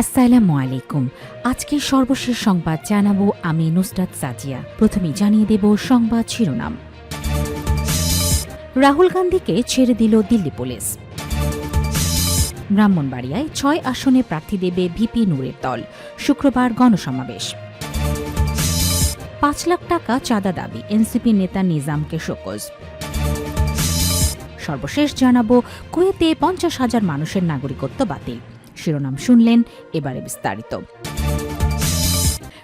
আসসালামু আলাইকুম। আজকের সর্বশেষ সংবাদ জানাব আমি নুসরাত সাজিয়া। প্রথমে জানিয়ে দেব সংবাদ শিরোনাম। রাহুল গান্ধীকে ছেড়ে দিল দিল্লি পুলিশ। ব্রাহ্মণবাড়িয়ায় ছয় আসনে প্রার্থী দেবে ভিপি নূরের দল। শুক্রবার গণসমাবেশ। পাঁচ লাখ টাকা চাঁদা দাবি এনসিপি নেতা নিজামকে শোকজ। সর্বশেষ জানাব কুয়েতে পঞ্চাশ হাজার মানুষের নাগরিকত্ব বাতিল। শিরোনাম শুনলেন এবারে বিস্তারিত।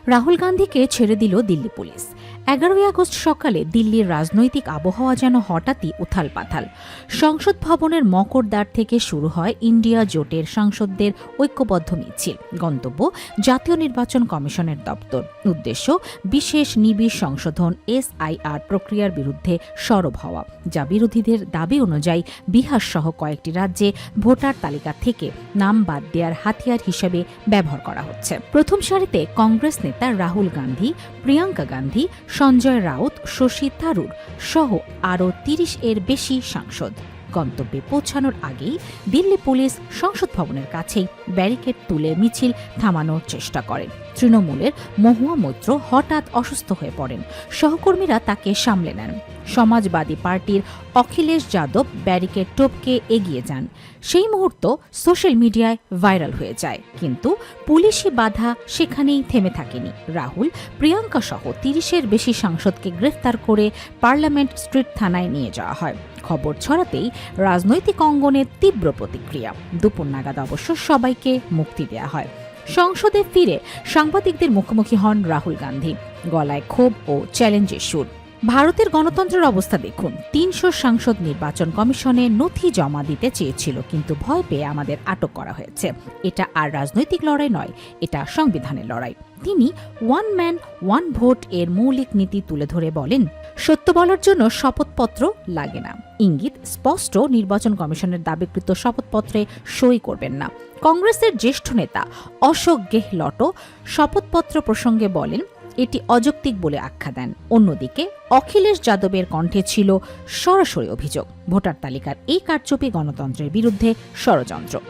রাহুল গান্ধীকে ছেড়ে দিল দিল্লি পুলিশ। এগারোই আগস্ট সকালে দিল্লির রাজনৈতিক আবহাওয়া যেন হঠাৎই উথাল পাথাল সংসদ ভবনের মকরদ্বার থেকে শুরু হয় ইন্ডিয়া জোটের সাংসদদের ঐক্যবদ্ধ মিছিল, গন্তব্য জাতীয় নির্বাচন কমিশনের দপ্তর। উদ্দেশ্য, বিশেষ নিবিড় সংশোধন এসআইআর প্রক্রিয়ার বিরুদ্ধে সরব হওয়া, যা বিরোধীদের দাবি অনুযায়ী বিহার সহ কয়েকটি রাজ্যে ভোটার তালিকা থেকে নাম বাদ দেওয়ার হাতিয়ার হিসেবে ব্যবহার করা হচ্ছে। প্রথম সারিতে কংগ্রেস নেতা রাহুল গান্ধী, প্রিয়াঙ্কা গান্ধী সঞ্জয় রাউত, শশী থারুর সহ আরও তিরিশ এর বেশি সাংসদ। গন্তব্যে পৌঁছানোর আগেই দিল্লি পুলিশ সংসদ ভবনের কাছেই ব্যারিকেড তুলে মিছিল থামানোর চেষ্টা করেন তৃণমূলের মহুয়া মৈত্র হঠাৎ অসুস্থ হয়ে পড়েন। সহকর্মীরা তাকে সামলে নেন। সমাজবাদী পার্টির অখিলেশ যাদব ব্যারিকেড টোপকে এগিয়ে যান। সেই মুহূর্ত সোশ্যাল মিডিয়ায় ভাইরাল হয়ে যায়। কিন্তু পুলিশি বাধা সেখানেই থেমে থাকেনি। রাহুল, প্রিয়াঙ্কা সহ তিরিশের বেশি সাংসদকে গ্রেফতার করে পার্লামেন্ট স্ট্রিট থানায় নিয়ে যাওয়া হয়। খবর ছড়াতেই রাজনৈতিক অঙ্গনে তীব্র প্রতিক্রিয়া। দুপুর নাগাদ অবশ্য সবাইকে মুক্তি দেয়া হয়। সংসদে ফিরে সাংবাদিকদের মুখোমুখি হন রাহুল গান্ধী। গলায় ক্ষোভ ও চ্যালেঞ্জের সুর। ভারতের গণতন্ত্রের অবস্থা দেখুন। তিনশো সাংসদ নির্বাচন কমিশনে নথি জমা দিতে চেয়েছিল, কিন্তু ভয় পেয়ে আমাদের আটক করা হয়েছে। এটা আর রাজনৈতিক লড়াই নয়, এটা সংবিধানের লড়াই। তিনি ওয়ান ম্যান ওয়ান ভোট এর মৌলিক নীতি তুলে ধরে বলেন, সত্য বলার জন্য শপথপত্র লাগে না। ইঙ্গিত, স্পষ্ট নির্বাচন কমিশনের দাবিকৃত শপথপত্রে সই করবেন না। কংগ্রেসের জ্যেষ্ঠ নেতা অশোক গেহলটও শপথপত্র প্রসঙ্গে বলেন এটি অযৌক্তিক বলে আখ্যা দেন। অন্যদিকে, অখিলেশ যাদবের কণ্ঠে ছিল সরাসরি অভিযোগ। ভোটার তালিকার এই কারচুপি গণতন্ত্রের বিরুদ্ধে ষড়যন্ত্র।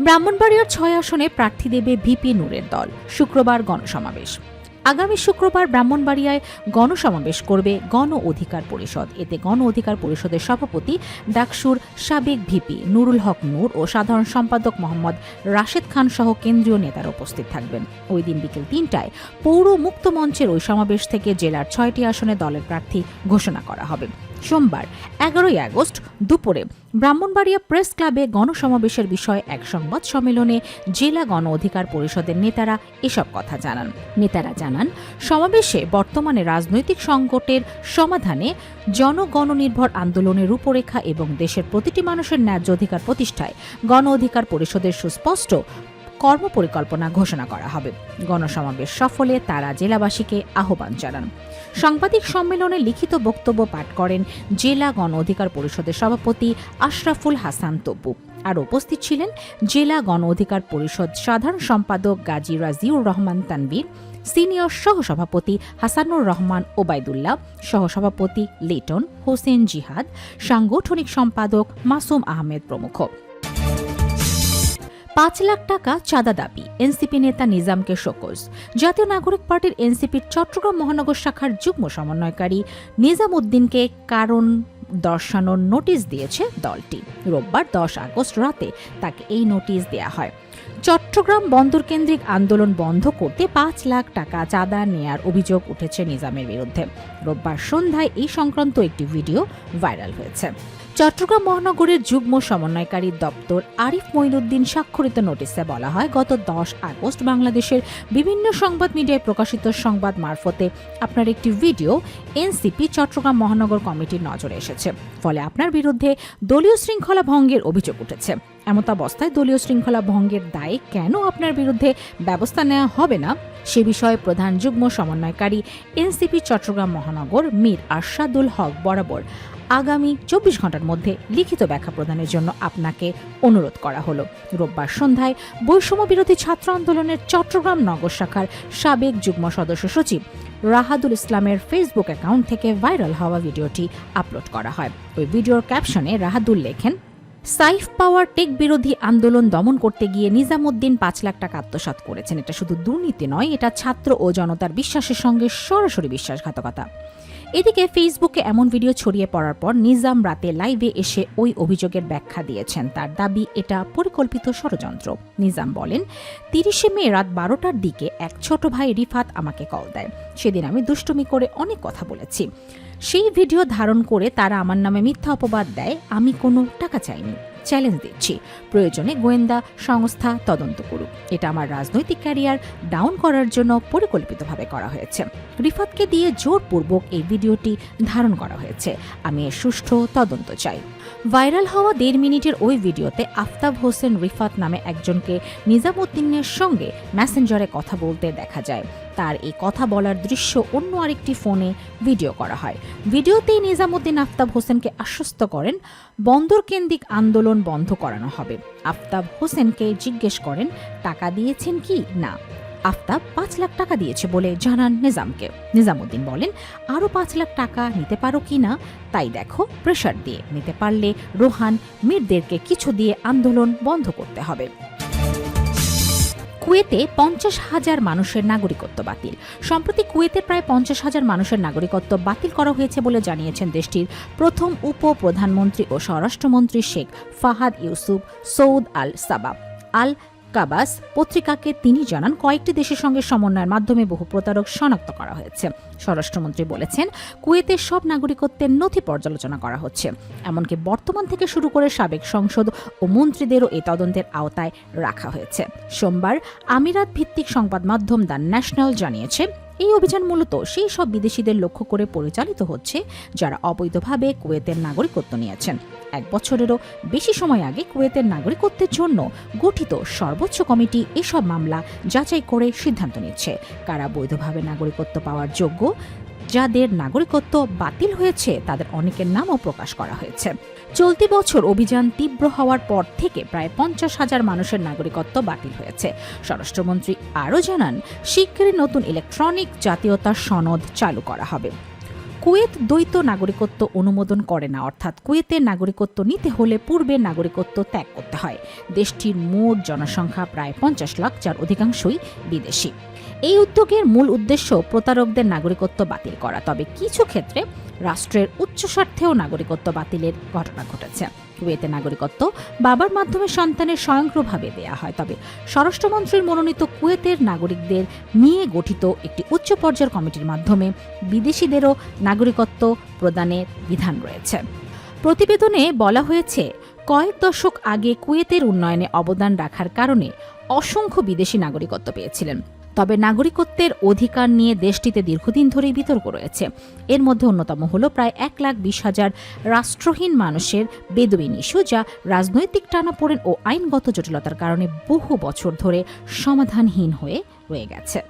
ব্রাহ্মণবাড়িয়ার ছয় আসনে প্রার্থী দেবে ভিপি নূরের দল। শুক্রবার গণসমাবেশ। আগামী শুক্রবার ব্রাহ্মণবাড়িয়ায় গণসমাবেশ করবে গণ অধিকার পরিষদ। এতে গণ অধিকার পরিষদের সভাপতি ডাকসুর সাবেক ভিপি নুরুল হক নূর ও সাধারণ সম্পাদক মোহাম্মদ রাশেদ খান সহ কেন্দ্রীয় নেতারা উপস্থিত থাকবেন। ওই দিন বিকেল তিনটায় পৌর মুক্ত মঞ্চের ওই সমাবেশ থেকে জেলার ছয়টি আসনে দলের প্রার্থী ঘোষণা করা হবে। সোমবার, এগারোই আগস্ট, দুপুরে ব্রাহ্মণবাড়িয়া প্রেস ক্লাবে গণসমাবেশের বিষয়ে এক সংবাদ সম্মেলনে জেলা গণ অধিকার পরিষদের নেতারা এসব কথা জানান। নেতারা জানান, সমাবেশে বর্তমানে রাজনৈতিক সংকটের সমাধানে জনগণনির্ভর আন্দোলনের রূপরেখা এবং দেশের প্রতিটি মানুষের ন্যায্য অধিকার প্রতিষ্ঠায় গণ অধিকার পরিষদের সুস্পষ্ট কর্মপরিকল্পনা ঘোষণা করা হবে। গণসমাবেশ সফলে তারা জেলাবাসীকে আহ্বান জানান। সাংবাদিক সম্মেলনে লিখিত বক্তব্য পাঠ করেন জেলা গণ অধিকার পরিষদের সভাপতি আশরাফুল হাসান তব্বু আর উপস্থিত ছিলেন জেলা গণ অধিকার পরিষদ সাধারণ সম্পাদক গাজী রাজিউর রহমান তানভীর, সিনিয়র সহসভাপতি হাসানুর রহমান ওবায়দুল্লাহ, সহসভাপতি লিটন হোসেন জিহাদ, সাংগঠনিক সম্পাদক মাসুম আহমেদ প্রমুখ। পাঁচ লাখ টাকা চাঁদা দাবি। এনসিপি নেতা নিজামকে শোকজ। জাতীয় নাগরিক পার্টির এনসিপির চট্টগ্রাম মহানগর শাখার যুগ্ম সমন্বয়কারী নিজাম উদ্দিনকে কারণ দর্শানোর নোটিশ দিয়েছে দলটি। রোববার দশ আগস্ট রাতে তাকে এই নোটিশ দেয়া হয়। চট্টগ্রাম বন্দর কেন্দ্রিক আন্দোলন বন্ধ করতে পাঁচ লাখ টাকা চাঁদা নেয়ার অভিযোগ উঠেছে নিজামের বিরুদ্ধে। রোববার সন্ধ্যায় এই সংক্রান্ত একটি ভিডিও ভাইরাল হয়েছে। চট্টগ্রাম মহানগরের যুগ্ম সমন্বয়কারী দপ্তর আরিফ মঈনুদ্দিন স্বাক্ষরিত নোটিশে বলা হয়, গত দশ আগস্ট বাংলাদেশের বিভিন্ন সংবাদ মিডিয়ায় প্রকাশিত সংবাদ মারফতে আপনার একটি ভিডিও এনসিপি চট্টগ্রাম মহানগর কমিটির নজরে এসেছে। ফলে আপনার বিরুদ্ধে দলীয় শৃঙ্খলা ভঙ্গের অভিযোগ উঠেছে। এমতাবস্থায় দলীয় শৃঙ্খলা ভঙ্গের দায়ে কেন আপনার বিরুদ্ধে ব্যবস্থা নেওয়া হবে না? সে বিষয়ে প্রধান যুগ্ম সমন্বয়কারী এনসিপি চট্টগ্রাম মহানগর মীর আরশাদুল হক বরাবর আগামী চব্বিশ ঘণ্টার মধ্যে লিখিত ব্যাখ্যা প্রদানের জন্য আপনাকে অনুরোধ করা হলো। রোববার সন্ধ্যায় বৈষম্য বিরোধী ছাত্র আন্দোলনের চট্টগ্রাম নগর শাখার সাবেক যুগ্ম সদস্য সচিব রাহাদুল ইসলামের ফেসবুক অ্যাকাউন্ট থেকে ভাইরাল হওয়া ভিডিওটি আপলোড করা হয়। ওই ভিডিওর ক্যাপশনে রাহাদুল লেখেন, সাইফ পাওয়ার টেক বিরোধী আন্দোলন দমন করতে গিয়ে নিজামুদ্দিন পাঁচ লাখ টাকা আত্মসাৎ করেছেন। এটা শুধু দুর্নীতি নয়, এটা ছাত্র ও জনতার বিশ্বাসের সঙ্গে সরাসরি বিশ্বাসঘাতকতা। এদিকে ফেসবুকে এমন ভিডিও ছড়িয়ে পড়ার পর নিজাম রাতে লাইভে এসে ওই অভিযোগের ব্যাখ্যা দিয়েছেন। তার দাবি, এটা পরিকল্পিত ষড়যন্ত্র। নিজাম বলেন, তিরিশে মে রাত বারোটার দিকে এক ছোট ভাই রিফাত আমাকে কল দেয়। সেদিন আমি দুষ্টুমি করে অনেক কথা বলেছি। সেই ভিডিও ধারণ করে তারা আমার নামে মিথ্যা অপবাদ দেয়, আমি কোনো টাকা চাইনি। চ্যালেঞ্জ দিচ্ছি। প্রয়োজনে গোয়েন্দা সংস্থা তদন্ত করুক। এটা আমার রাজনৈতিক ক্যারিয়ার ডাউন করার জন্য পরিকল্পিতভাবে করা হয়েছে। রিফাতকে দিয়ে জোরপূর্বক এই ভিডিওটি ধারণ করা হয়েছে। আমি এর সুষ্ঠু তদন্ত চাই। ভাইরাল হওয়া দেড় মিনিটের ওই ভিডিওতে আফতাব হোসেন রিফাত নামে একজনকে নিজামুদ্দিনের সঙ্গে মেসেঞ্জারে কথা বলতে দেখা যায়। তার এই কথা বলার দৃশ্য অন্য আরেকটি ফোনে ভিডিও করা হয়। ভিডিওতেই নিজামুদ্দিন আফতাব হোসেনকে আশ্বস্ত করেন, বন্দর কেন্দ্রিক আন্দোলন বন্ধ করানো হবে। আফতাব হোসেনকে জিজ্ঞেস করেন, টাকা দিয়েছেন কি? না। আফতাব পাঁচ লাখ টাকা দিয়েছে বলে জানান নিজামকে। নিজামুদ্দিন বলেন, আরও পাঁচ লাখ টাকা নিতে পারো কি না? তাই দেখো প্রেশার দিয়ে নিতে পারলে রোহান, মীরদেরকে কিছু দিয়ে আন্দোলন বন্ধ করতে হবে। কুয়েতে পঞ্চাশ হাজার মানুষের নাগরিকত্ব বাতিল। সম্প্রতি কুয়েতে প্রায় পঞ্চাশ হাজার মানুষের নাগরিকত্ব বাতিল করা হয়েছে বলে জানিয়েছেন দেশটির প্রথম উপ প্রধানমন্ত্রী ও স্বরাষ্ট্রমন্ত্রী শেখ ফাহাদ ইউসুফ সৌদ আল সাবাব। আল কাবাস পত্রিকাকে তিনি জানান, কয়েকটি দেশের সঙ্গে সমন্বয়ের মাধ্যমে বহু প্রতারক শনাক্ত করা হয়েছে। স্বরাষ্ট্রমন্ত্রী বলেছেন, কুয়েতের সব নাগরিকত্বের নথি পর্যালোচনা করা হচ্ছে। এমনকি বর্তমান থেকে শুরু করে সাবেক সংসদ ও মন্ত্রীদেরও এই তদন্তের আওতায় রাখা হয়েছে। সোমবার আমিরাত ভিত্তিক সংবাদ মাধ্যম দ্য ন্যাশনাল জানিয়েছে এই অভিযান মূলত সেই সব বিদেশিদের লক্ষ্য করে পরিচালিত হচ্ছে, যারা অবৈধভাবে কুয়েতের নাগরিকত্ব নিয়েছেন। এক বছরেরও বেশি সময় আগে কুয়েতের নাগরিকত্বের জন্য গঠিত সর্বোচ্চ কমিটি এসব মামলা যাচাই করে সিদ্ধান্ত নিচ্ছে। কারা বৈধভাবে নাগরিকত্ব পাওয়ার যোগ্য, যাদের নাগরিকত্ব বাতিল হয়েছে, তাদের অনেকের নামও প্রকাশ করা হয়েছে। চলতি বছর অভিযান তীব্র হওয়ার পর থেকে প্রায় পঞ্চাশ হাজার মানুষের নাগরিকত্ব বাতিল হয়েছে। স্বরাষ্ট্রমন্ত্রী আরও জানান, শিগগিরই নতুন ইলেকট্রনিক জাতীয়তা সনদ চালু করা হবে। কুয়েত দ্বৈত নাগরিকত্ব অনুমোদন করে না। অর্থাৎ কুয়েতের নাগরিকত্ব নিতে হলে পূর্বে নাগরিকত্ব ত্যাগ করতে হয়। দেশটির মোট জনসংখ্যা প্রায় পঞ্চাশ লাখ, যার অধিকাংশই বিদেশি। এই উদ্যোগের মূল উদ্দেশ্য প্রতারকদের নাগরিকত্ব বাতিল করা। তবে কিছু ক্ষেত্রে রাষ্ট্রের উচ্চ স্বার্থেও নাগরিকত্ব বাতিলের ঘটনা ঘটেছে। কুয়েতে নাগরিকত্ব, বাবার মাধ্যমে সন্তানের স্বয়ংক্রিয়ভাবে দেয়া হয়। তবে স্বরাষ্ট্রমন্ত্রীর মনোনীত কুয়েতের নাগরিকদের নিয়ে গঠিত একটি উচ্চ পর্যায়ের কমিটির মাধ্যমে বিদেশিদেরও নাগরিকত্ব প্রদানের বিধান রয়েছে। প্রতিবেদনে বলা হয়েছে, কয়েক দশক আগে কুয়েতের উন্নয়নে অবদান রাখার কারণে অসংখ্য বিদেশি নাগরিকত্ব পেয়েছিলেন। তবে নাগরিকত্বের অধিকার নিয়ে দেশটিতে দীর্ঘদিন ধরেই বিতর্ক রয়েছে। এর মধ্যে অন্যতম হল প্রায় এক লাখ বিশ হাজার রাষ্ট্রহীন মানুষের বেদুইন ইস্যু যা রাজনৈতিক টানাপোড়েন ও আইনগত জটিলতার কারণে বহু বছর ধরে সমাধানহীন হয়ে রয়ে গেছে।